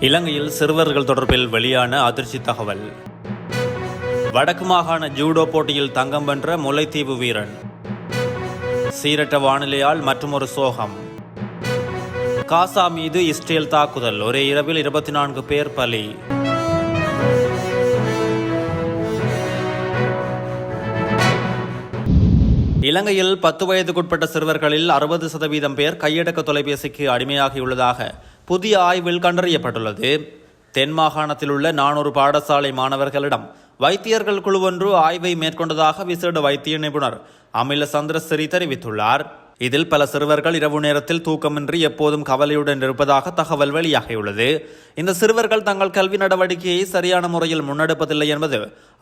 இலங்கையில் சிறுவர்கள் தொடர்பில் வெளியான அதிர்ச்சி தகவல். வடக்கு மாகாண ஜூடோ போட்டியில் தங்கம் வென்ற முல்லைத்தீவு வீரன். சீரற்ற வானிலையால் மற்றொரு சோகம். காசா மீது இஸ்ரேல் தாக்குதல். ஒரே இரவில் இருபத்தி நான்கு பேர் பலி. இலங்கையில் பத்து வயதுக்குட்பட்ட சிறுவர்களில் அறுபது சதவீதம் பேர் கையடக்க தொலைபேசிக்கு அடிமையாகியுள்ளதாக புதிய ஆய்வில் கண்டறியப்பட்டுள்ளது. தென் மாகாணத்தில் உள்ள நானூறு பாடசாலை மாணவர்களிடம் வைத்தியர்கள் குழு ஒன்று ஆய்வை மேற்கொண்டதாக விசேட வைத்திய நிபுணர் அமில சந்திரசிறி தெரிவித்துள்ளார். இதில் பல சிறுவர்கள் இரவு நேரத்தில் தூக்கமின்றி எப்போதும் கவலையுடன் இருப்பதாக தகவல் வெளியாகியுள்ளது. இந்த சிறுவர்கள் தங்கள் கல்வி நடவடிக்கையை சரியான முறையில் முன்னெடுப்பதில்லை என்பது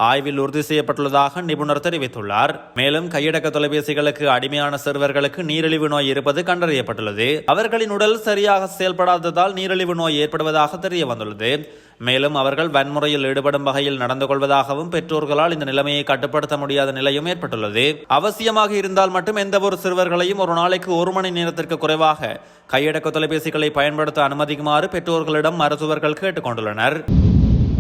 ஆய்வில் உறுதி செய்யப்பட்டுள்ளதாக நிபுணர் தெரிவித்துள்ளார். மேலும் கையடக்க தொலைபேசிகளுக்கு அடிமையான சிறுவர்களுக்கு நீரிழிவு நோய் இருப்பது கண்டறியப்பட்டுள்ளது. அவர்களின் உடல் சரியாக செயல்படாததால் நீரிழிவு நோய் ஏற்படுவதாக தெரிய வந்துள்ளது மேலும் அவர்கள் வன்முறையில் ஈடுபடும் வகையில் நடந்து கொள்வதாகவும் பெற்றோர்களால் இந்த நிலைமையை கட்டுப்படுத்த முடியாத நிலையும் ஏற்பட்டுள்ளது. அவசியமாக இருந்தால் மட்டும் எந்த ஒரு சிறுவர்களையும் ஒரு நாளைக்கு ஒரு மணி நேரத்திற்கு குறைவாக கையடக்க தொலைபேசிகளை பயன்படுத்த அனுமதிக்குமாறு பெற்றோர்களிடம் மருத்துவர்கள் கேட்டுக்கொண்டுள்ளனர்.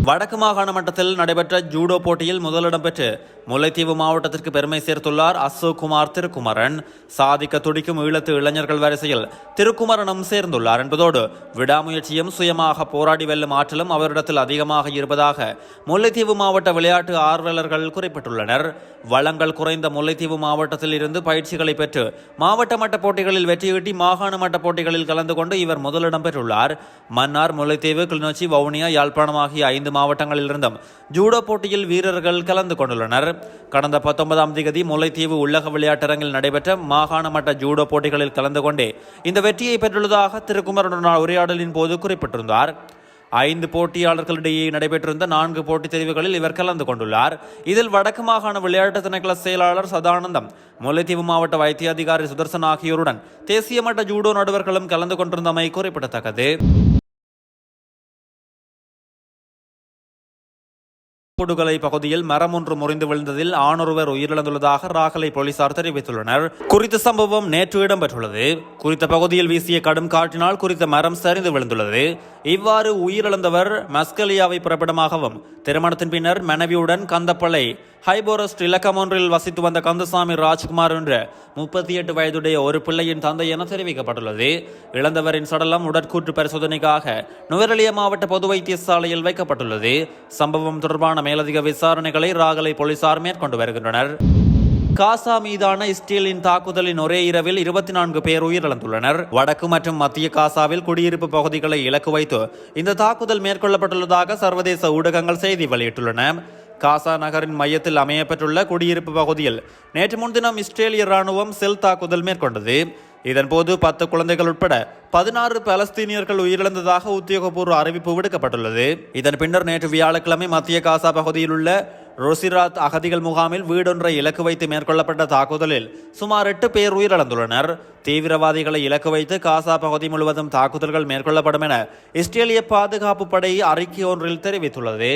வடக்கு மாகாண மட்டத்தில் நடைபெற்ற ஜூடோ போட்டியில் முதலிடம் பெற்று முல்லைத்தீவு மாவட்டத்திற்கு பெருமை சேர்த்துள்ளார் அசோக் குமார் திருக்குமரன். சாதிக்க துடிக்கும் ஈழத்து இளைஞர்கள் வரிசையில் திருக்குமரனும் சேர்ந்துள்ளார் என்பதோடு விடாமுயற்சியும் சுயமாக போராடி வெல்லும் ஆற்றலும் அவரிடத்தில் அதிகமாக இருப்பதாக முல்லைத்தீவு மாவட்ட விளையாட்டு ஆர்வலர்கள் குறிப்பிட்டுள்ளனர். வளங்கள் குறைந்த முல்லைத்தீவு மாவட்டத்தில் இருந்து பயிற்சிகளை பெற்று மாவட்ட மட்ட போட்டிகளில் வெற்றியீட்டி மாகாண மட்ட போட்டிகளில் கலந்து கொண்டு இவர் முதலிடம் பெற்றுள்ளார். மன்னார் முல்லைத்தீவு கிளிநொச்சி வவுனியா யாழ்ப்பாணம் ஆகிய ஐந்து ஐந்து மாவட்டங்களிலிருந்தும் ஜூடோ போட்டியில் வீரர்கள் கலந்து கொண்டுள்ளனர். கடந்த பத்தொன்பதாம் தேதி முல்லைத்தீவு உள்ளக விளையாட்டரங்கில் நடைபெற்ற மாகாண மட்ட ஜூடோ போட்டிகளில் கலந்து கொண்டே இந்த வெற்றியை பெற்றுள்ளதாக திரு குமரனுடன் உரையாடலின் போது குறிப்பிட்டிருந்தார். ஐந்து போட்டியாளர்களிடையே நடைபெற்றிருந்த நான்கு போட்டித் தெரிவுகளில் இவர் கலந்து கொண்டுள்ளார். இதில் வடக்கு மாகாண விளையாட்டு திணைக்கள செயலாளர் சதானந்தம் முல்லைத்தீவு மாவட்ட வைத்திய அதிகாரி சுதர்சன் ஆகியோருடன் தேசிய மட்ட ஜூடோ நடுவர்களும் கலந்து கொண்டிருந்தமை குறிப்பிடத்தக்கது. புடுகலை பகுதியில் மரம் ஒன்று முறிந்து விழுந்ததில் ஆணொருவர் உயிரிழந்துள்ளதாக ராகலை போலீசார் தெரிவித்துள்ளனர். குறித்த சம்பவம் நேற்று இடம்பெற்றுள்ளது. குறித்த பகுதியில் வீசிய கடும் காற்றினால் குறித்த மரம் சரிந்து விழுந்துள்ளது. இவ்வாறு உயிரிழந்தவர் மஸ்கலியாவை பிறப்பிடமாகவும் திருமணத்தின் பின்னர் மனைவியுடன் கந்தப்பளை ஹைபோரஸ்ட் இலக்கம் ஒன்றில் வசித்து வந்த கந்தசாமி ராஜ்குமார் என்ற முப்பத்தி எட்டு வயதுடைய ஒரு பிள்ளையின் தந்தை என தெரிவிக்கப்பட்டுள்ளது. இழந்தவரின் சடலம் உடற்கூற்று பரிசோதனைக்காக நுவரெலியா மாவட்ட பொது வைத்தியசாலையில் வைக்கப்பட்டுள்ளது. சம்பவம் தொடர்பான மேலதிக விசாரணைகளை ராகலை போலீசார் மேற்கொண்டு வருகின்றனர். காசா மீதான இஸ்ரேலின் தாக்குதலின் ஒரே இரவில் இருபத்தி நான்கு பேர் உயிரிழந்துள்ளனர். வடக்கு மற்றும் மத்திய காசாவில் குடியிருப்பு பகுதிகளை இலக்கு வைத்து இந்த தாக்குதல் மேற்கொள்ளப்பட்டுள்ளதாக சர்வதேச ஊடகங்கள் செய்தி வெளியிட்டுள்ளன. காசா நகரின் மையத்தில் அமையப்பெற்றுள்ள குடியிருப்பு பகுதியில் நேற்று முன்தினம் இஸ்ரேலிய ராணுவம் செல் தாக்குதல் மேற்கொண்டது. இதன்போது பத்து குழந்தைகள் உட்பட பதினாறு பலஸ்தீனியர்கள் உயிரிழந்ததாக உத்தியோகபூர்வ அறிவிப்பு விடுக்கப்பட்டுள்ளது. இதன் பின்னர் நேற்று வியாழக்கிழமை மத்திய காசா பகுதியில் உள்ள ரோசிராத் அகதிகள் முகாமில் வீடொன்றை இலக்கு வைத்து மேற்கொள்ளப்பட்ட தாக்குதலில் சுமார் எட்டு பேர் உயிரிழந்துள்ளனர். தீவிரவாதிகளை இலக்கு வைத்து காசா பகுதி முழுவதும் தாக்குதல்கள் மேற்கொள்ளப்படும் என இஸ்ரேலிய பாதுகாப்பு படை அறிக்கை ஒன்றில் தெரிவித்துள்ளது.